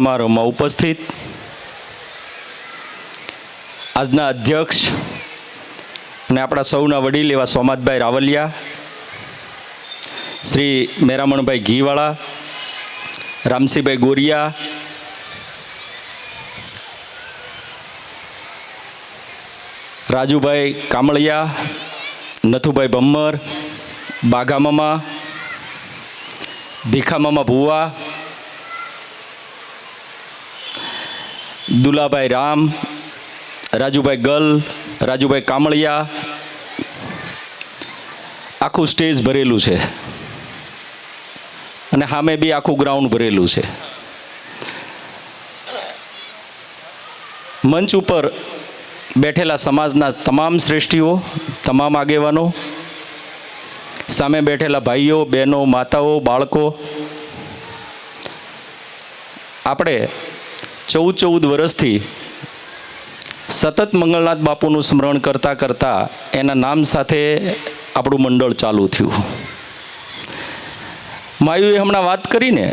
સમારોહમાં ઉપસ્થિત આજના અધ્યક્ષ અને આપણા સૌના વડીલ એવા સોમાતભાઈ રાવલિયા, શ્રી મેરામણભાઈ ઘીવાળા રામસિંહભાઈ ગોરિયા, રાજુભાઈ કામળિયા, નથુભાઈ ભમ્મર બાઘામામા ભીખામામા ભુવા દુલાભાઈ રામ, રાજુભાઈ ગલ, રાજુભાઈ કામળિયા, આખું સ્ટેજ ભરેલું છે. અને સામે બી આખું ગ્રાઉન્ડ ભરેલું છે. મંચ ઉપર બેઠેલા સમાજના તમામ શ્રેષ્ઠીઓ, તમામ આગેવાનો, સામે બેઠેલા ભાઈઓ, બહેનો, માતાઓ, બાળકો, આપણે ચૌદ ચૌદ વર્ષથી સતત મંગળનાથ બાપુનું સ્મરણ કરતાં કરતાં એના નામ સાથે આપણું મંડળ ચાલુ થયું. માયુએ હમણાં વાત કરીને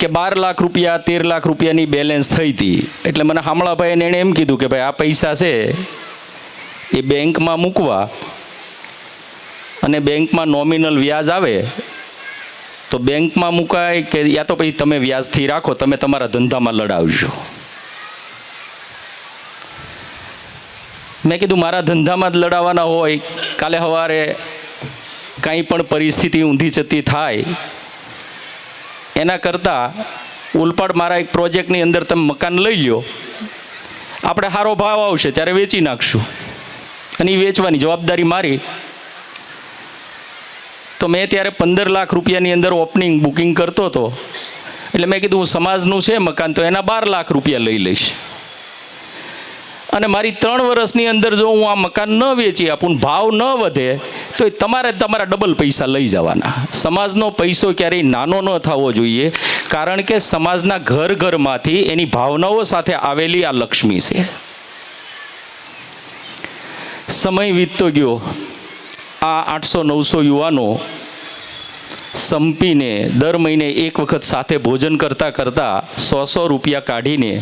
કે બાર લાખ રૂપિયા, તેર લાખ રૂપિયાની બેલેન્સ થઈ હતી. એટલે મને હામળાભાઈને એણે એમ કીધું કે ભાઈ, આ પૈસા છે એ બેંકમાં મૂકવા અને બેંકમાં નોમિનલ વ્યાજ આવે તો બેંકમાં મુકાય કે યા તો પછી તમે વ્યાજથી રાખો, તમે તમારા ધંધામાં લડાવજો. મેં કીધું મારા ધંધામાં જ લડાવવાના હોય, કાલે સવારે કાંઈ પણ પરિસ્થિતિ ઊંધી જતી થાય, એના કરતાં ઉલપાડ મારા એક પ્રોજેક્ટની અંદર તમે મકાન લઈ લ્યો, આપણે સારો ભાવ આવશે, ત્યારે વેચી નાખશું. અને એ વેચવાની જવાબદારી મારી. તો મેં ત્યારે પંદર લાખ રૂપિયાની અંદર ઓપનિંગ બુકિંગ કરતો હતો. એટલે મેં કીધું, હું સમાજનું છે મકાન, તો એના બાર લાખ રૂપિયા લઈ લઈશ. અને મારી ત્રણ વર્ષની અંદર જો હું આ મકાન ન વેચી આપું ભાવ ન વધે તો એ તમારે તમારા ડબલ પૈસા લઈ જવાના. સમાજનો પૈસો ક્યારેય નાનો ન થવો જોઈએ, કારણ કે સમાજના ઘર ઘરમાંથી એની ભાવનાઓ સાથે આવેલી આ લક્ષ્મી છે. સમય વીતતો ગયો. આ આઠસો નવસો યુવાનો સંપીને દર મહિને એક વખત સાથે ભોજન કરતાં કરતાં સો સો રૂપિયા કાઢીને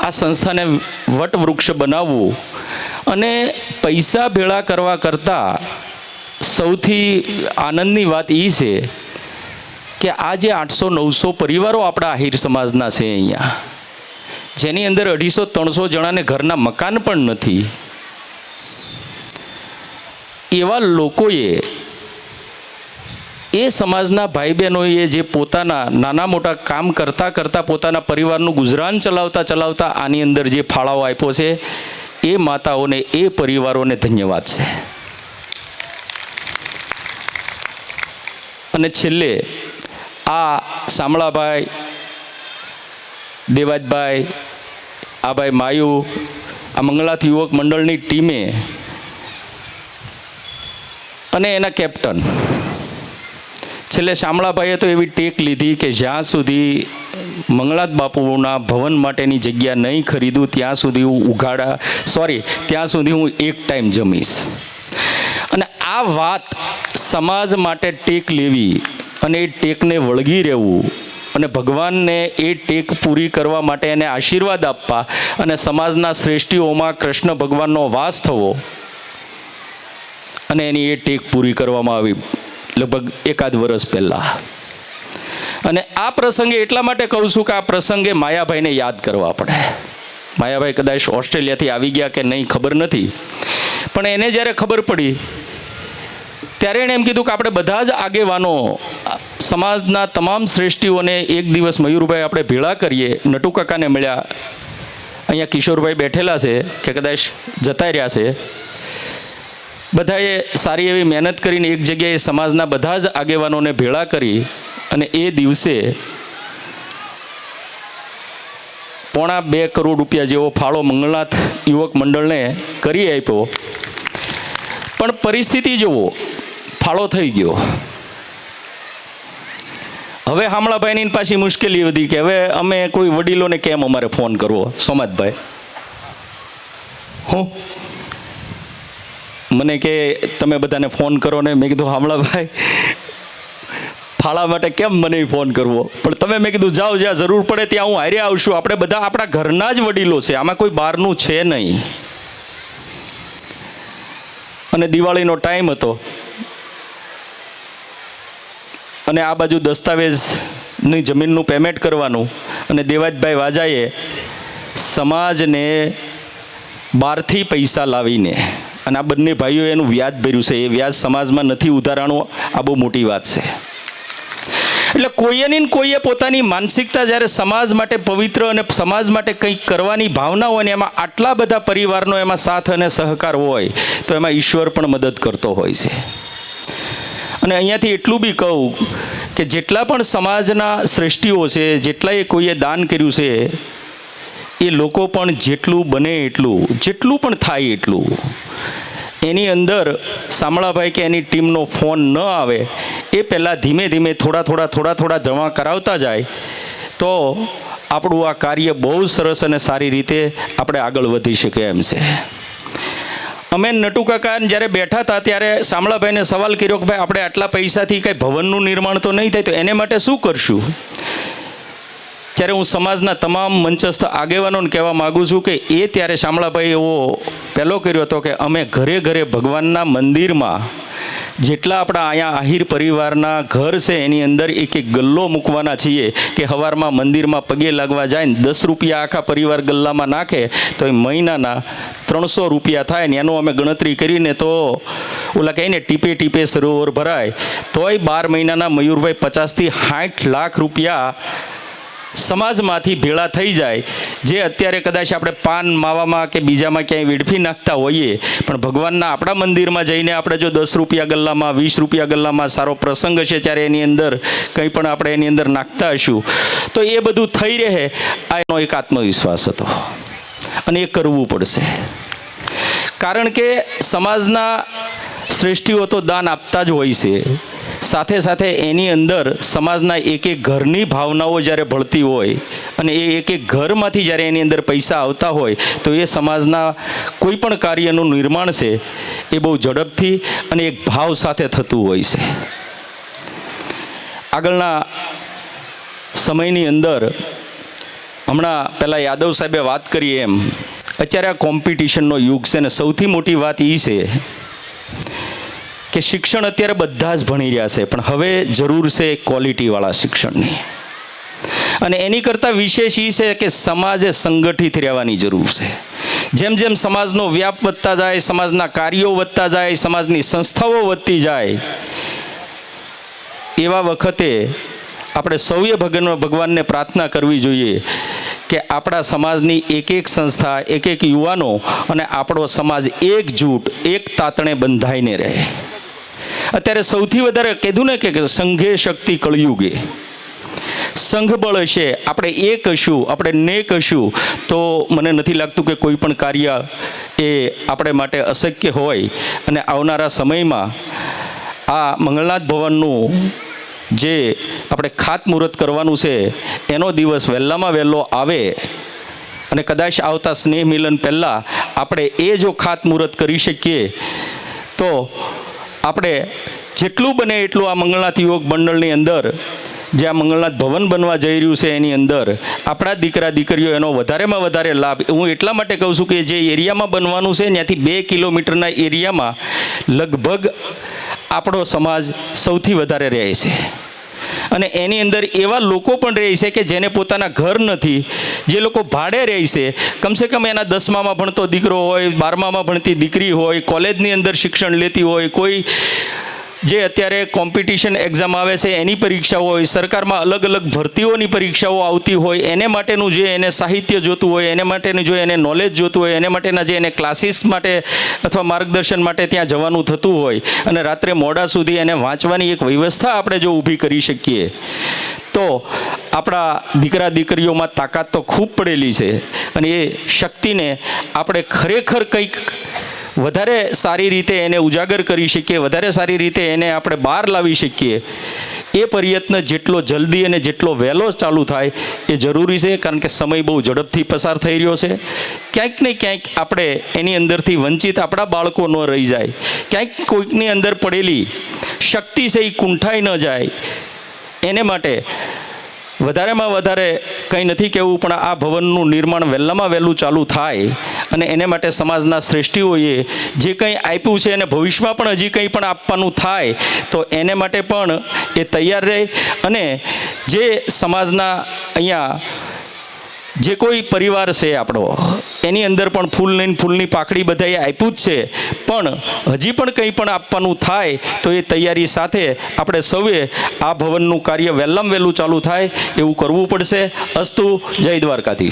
આ સંસ્થાને વટવૃક્ષ બનાવવું અને પૈસા ભેળા કરવા કરતાં સૌથી આનંદની વાત એ છે કે આ જે આઠસો નવસો પરિવારો આપણા આહિર સમાજના છે અહીંયા, જેની અંદર અઢીસો ત્રણસો જણાને ઘરના મકાન પણ નથી. એવા લોકોએ એ સમાજના ભાઈ બહેનોએ જે પોતાના નાના મોટા કામ કરતાં કરતાં પોતાના પરિવારનું ગુજરાન ચલાવતા ચલાવતા આની અંદર જે ફાળાઓ આપ્યો છે, એ માતાઓને, એ પરિવારોને ધન્યવાદ છે. અને છેલ્લે આ શામળાભાઈ, દેવાજભાઈ આભાઈ માયુ, આ મંગળાથ યુવક મંડળની ટીમે અને એના કેપ્ટન છેલ્લે શામળાભાઈએ તો એવી ટેક લીધી કે જ્યાં સુધી મંગળાત બાપુના ભવન માટેની જગ્યા નહીં ખરીદું, ત્યાં સુધી હું ઉઘાડા સોરી ત્યાં સુધી હું એક ટાઈમ જમીશ. અને આ વાત સમાજ માટે ટેક લેવી અને એ ટેકને વળગી રહેવું અને ભગવાનને એ ટેક પૂરી કરવા માટે એને આશીર્વાદ આપવા અને સમાજના શ્રેષ્ઠીઓમાં કૃષ્ણ ભગવાનનો વાસ થવો અને એની એ ટેક પૂરી કરવામાં આવી લગભગ એકાદ વર્ષ પહેલાં. અને આ પ્રસંગે એટલા માટે કહું છું કે આ પ્રસંગે માયાભાઈને યાદ કરવા પડે. માયાભાઈ કદાચ ઓસ્ટ્રેલિયાથી આવી ગયા કે નહીં ખબર નથી. પણ એને જ્યારે ખબર પડી, ત્યારે એણે એમ કીધું કે આપણે બધા જ આગેવાનો, સમાજના તમામ શ્રેષ્ઠીઓને એક દિવસ મયુરભાઈ આપણે ભેળા કરીએ. નટુ કાકાને મળ્યા. અહીંયા કિશોરભાઈ બેઠેલા છે, કે કદાચ જતા રહ્યા છે. બધાએ સારી એવી મહેનત કરીને એક જગ્યાએ સમાજના બધા જ આગેવાનોને ભેળા કરી અને એ દિવસે પોણા બે કરોડ રૂપિયા જેવો ફાળો મંગળનાથ યુવક મંડળને કરી આપ્યો. પણ પરિસ્થિતિ જુઓ, ફાળો થઈ ગયો. હવે હામળાભાઈની પાછી મુશ્કેલી વધી કે હવે અમે કોઈ વડીલોને કેમ અમારે ફોન કરવો? સોમાજભાઈ હું? મને કે તમે બધાને ફોન કરો ને મેં કીધું હામળાભાઈ ફાળા માટે કેમ મને ફોન કરવો? પણ તમે મેં કીધું, જાઓ, જ્યાં જરૂર પડે ત્યાં હું હારે આવશું. આપણે બધા આપણા ઘરના જ વડીલો છે. આમાં કોઈ બહારનું છે નહીં. અને દિવાળીનો ટાઈમ હતો. અને આ બાજુ દસ્તાવેજની જમીનનું પેમેન્ટ કરવાનું અને દેવાજભાઈ વાજાએ સમાજને બહારથી પૈસા લાવીને અને આ બંને ભાઈઓ એનું વ્યાજ ભર્યું છે. એ વ્યાજ સમાજમાં નથી ઉધારાણું આ બહુ મોટી વાત છે. એટલે કોઈએ ને કોઈએ પોતાની માનસિકતા જ્યારે સમાજ માટે પવિત્ર અને સમાજ માટે કંઈક કરવાની ભાવના હોય ને, એમાં આટલા બધા પરિવારનો એમાં સાથ અને સહકાર હોય, તો એમાં ઈશ્વર પણ મદદ કરતો હોય છે. અને અહીંયાથી એટલું બી કહું કે જેટલા પણ સમાજના શ્રેષ્ઠીઓ છે, જેટલાએ કોઈએ દાન કર્યું છે એ લોકો પણ જેટલું બને એટલું, જેટલું પણ થાય એટલું. એની અંદર શામળાભાઈ કે એની ટીમનો ફોન ન આવે, એ પહેલાં ધીમે ધીમે થોડા થોડા થોડા થોડા જમા કરાવતા જાય, તો આપણું આ કાર્ય બહુ સરસ અને સારી રીતે આપણે આગળ વધી શકે એમ છે. અમે નટુ કાકા જ્યારે બેઠા હતા ત્યારે શામળાભાઈને સવાલ કર્યો કે ભાઈ, આપણે આટલા પૈસાથી કંઈ ભવનનું નિર્માણ તો નહીં થાય, તો એને માટે શું કરશું? ત્યારે હું સમાજના તમામ મંચસ્થ આગેવાનોને કહેવા માગું છું કે એ ત્યારે શામળાભાઈ એવો પહેલો કર્યો હતો કે અમે ઘરે ઘરે ભગવાનના મંદિરમાં જેટલા આપણા અહીંયા આહિર પરિવારના ઘર છે, એની અંદર એક એક ગલ્લો મૂકવાના છીએ કે હવારમાં મંદિરમાં પગે લાગવા જાય ને દસ રૂપિયા આખા પરિવાર ગલ્લામાં નાખે તો એ મહિનાના ત્રણસો રૂપિયા થાય ને એનું અમે ગણતરી કરીને તો ઓલા કહીને ટીપે ટીપે સરોવર ભરાય. તોય બાર મહિનાના મયુરભાઈ પચાસથી સાઠ લાખ રૂપિયા સમાજમાંથી ભેળા થઈ જાય, જે અત્યારે કદાચ આપણે પાન માવામાં કે બીજામાં ક્યાંય વેડફી નાખતા હોઈએ, પણ ભગવાનના આપણા મંદિરમાં જઈને આપણે જો દસ રૂપિયા ગલ્લામાં, વીસ રૂપિયા ગલ્લામાં સારો પ્રસંગ છે ત્યારે એની અંદર કંઈ પણ આપણે એની અંદર નાખતા હશું. તો એ બધું થઈ રહે, આ એનો એક આત્મવિશ્વાસ હતો. અને એ કરવું પડશે. કારણ કે સમાજના શ્રેષ્ઠીઓ તો દાન આપતા જ હોય છે. સાથે સાથે એની અંદર સમાજના એક એક ઘરની ભાવનાઓ જ્યારે ભળતી હોય અને એ એક એક ઘરમાંથી જ્યારે એની અંદર પૈસા આવતા હોય તો એ સમાજના કોઈ પણ કાર્યનું નિર્માણ છે એ બહુ ઝડપથી અને એક ભાવ સાથે થતું હોય છે. આગળના સમયની અંદર હમણાં પહેલાં યાદવ સાહેબે વાત કરી એમ. અત્યારે આ કોમ્પિટિશનનો યુગ છે અને સૌથી મોટી વાત એ છે કે શિક્ષણ અત્યારે બધા જ ભણી રહ્યા છે, પણ હવે જરૂર છે ક્વોલિટીવાળા શિક્ષણની. અને એની કરતાં વિશેષ એ છે કે સમાજે સંગઠિત રહેવાની જરૂર છે. જેમ જેમ સમાજનો વ્યાપ વધતા જાય, સમાજના કાર્યો વધતા જાય, સમાજની સંસ્થાઓ વધતી જાય, એવા વખતે આપણે સૌએ ભગવાન ભગવાનને પ્રાર્થના કરવી જોઈએ કે આપણા સમાજની એક એક સંસ્થા એક એક યુવાનો અને આપણો સમાજ એકજૂટ, એક તાતણે બંધાઈને રહે. અત્યારે સૌથી વધારે કીધું ને કે સંઘે શક્તિ કળયુગે. સંઘબળ હશે આપણે એ કશું, આપણે ને કશું, તો મને નથી લાગતું કે કોઈ પણ કાર્ય એ આપણે માટે અશક્ય હોય. અને આવનારા સમયમાં આ મંગળનાથ ભવનનું જે આપણે ખાતમુહૂર્ત કરવાનું છે, એનો દિવસ વહેલામાં વહેલો આવે. અને કદાચ આવતા સ્નેહ મિલન પહેલાં આપણે એ જો ખાતમુહૂર્ત કરી શકીએ, તો આપણે જેટલું બને એટલું આ મંગળનાથ યુવક મંડળની અંદર, જે આ મંગળનાથ ભવન બનવા જઈ રહ્યું છે એની અંદર, આપણા દીકરા દીકરીઓ એનો વધારેમાં વધારે લાભ. હું એટલા માટે કહું છું કે જે એરિયામાં બનવાનું છે, ત્યાંથી બે કિલોમીટરના એરિયામાં લગભગ આપણો સમાજ સૌથી વધારે રહે છે. અને એની અંદર એવા લોકો પણ રહે છે કે જેને પોતાના ઘર નથી જે લોકો ભાડે રહે છે કમસે કમ એના દસમામાં ભણતો દીકરો હોય, બારમામાં ભણતી દીકરી હોય, કોલેજની અંદર શિક્ષણ લેતી હોય, કોઈ જે અત્યારે કોમ્પિટિશન એક્ઝામ આવે છે, એની પરીક્ષાઓ હોય, સરકારમાં અલગ અલગ ભરતીઓની પરીક્ષાઓ આવતી હોય, એને માટેનું જે એને સાહિત્ય જોતું હોય, એને માટેનું જો એને નોલેજ જોતું હોય, એને માટેના જે એને ક્લાસીસ માટે અથવા માર્ગદર્શન માટે ત્યાં જવાનું થતું હોય અને રાત્રે મોડા સુધી એને વાંચવાની એક વ્યવસ્થા આપણે જો ઊભી કરી શકીએ, તો આપણા દીકરા દીકરીઓમાં તાકાત તો ખૂબ પડેલી છે અને એ શક્તિને આપણે ખરેખર કંઈક વધારે સારી રીતે એને ઉજાગર કરી શકીએ, વધારે સારી રીતે એને આપણે બહાર લાવી શકીએ, એ પ્રયત્ન જેટલો જલ્દી અને જેટલો વહેલો ચાલુ થાય એ જરૂરી છે, કારણ કે સમય બહુ ઝડપથી પસાર થઈ રહ્યો છે. ક્યાંક ને ક્યાંક આપણે એની અંદરથી વંચિત આપણા બાળકો ન રહી જાય. ક્યાંક કોઈકની અંદર પડેલી શક્તિ છે એ કુંઠાઈ ન જાય. એને માટે વધારેમાં વધારે કંઈ નથી કહેવું, પણ આ ભવનનું નિર્માણ વહેલામાં વહેલું ચાલુ થાય અને એને માટે સમાજના શ્રેષ્ઠીઓએ જે કંઈ આપ્યું છે અને ભવિષ્યમાં પણ હજી કંઈ પણ આપવાનું થાય, તો એને માટે પણ એ તૈયાર રહે અને જે સમાજના અહીંયા જે કોઈ પરિવાર છે આપણો એની અંદર પણ ફૂલ લઈને ફૂલની પાખડી બધાએ આપ્યું જ છે. પણ હજી પણ કંઈ પણ આપવાનું થાય તો એ તૈયારી સાથે આપણે સૌએ આ ભવનનું કાર્ય વહેલામ વહેલું ચાલુ થાય એવું કરવું પડશે. અસ્તુ, જય દ્વારકાધીશ.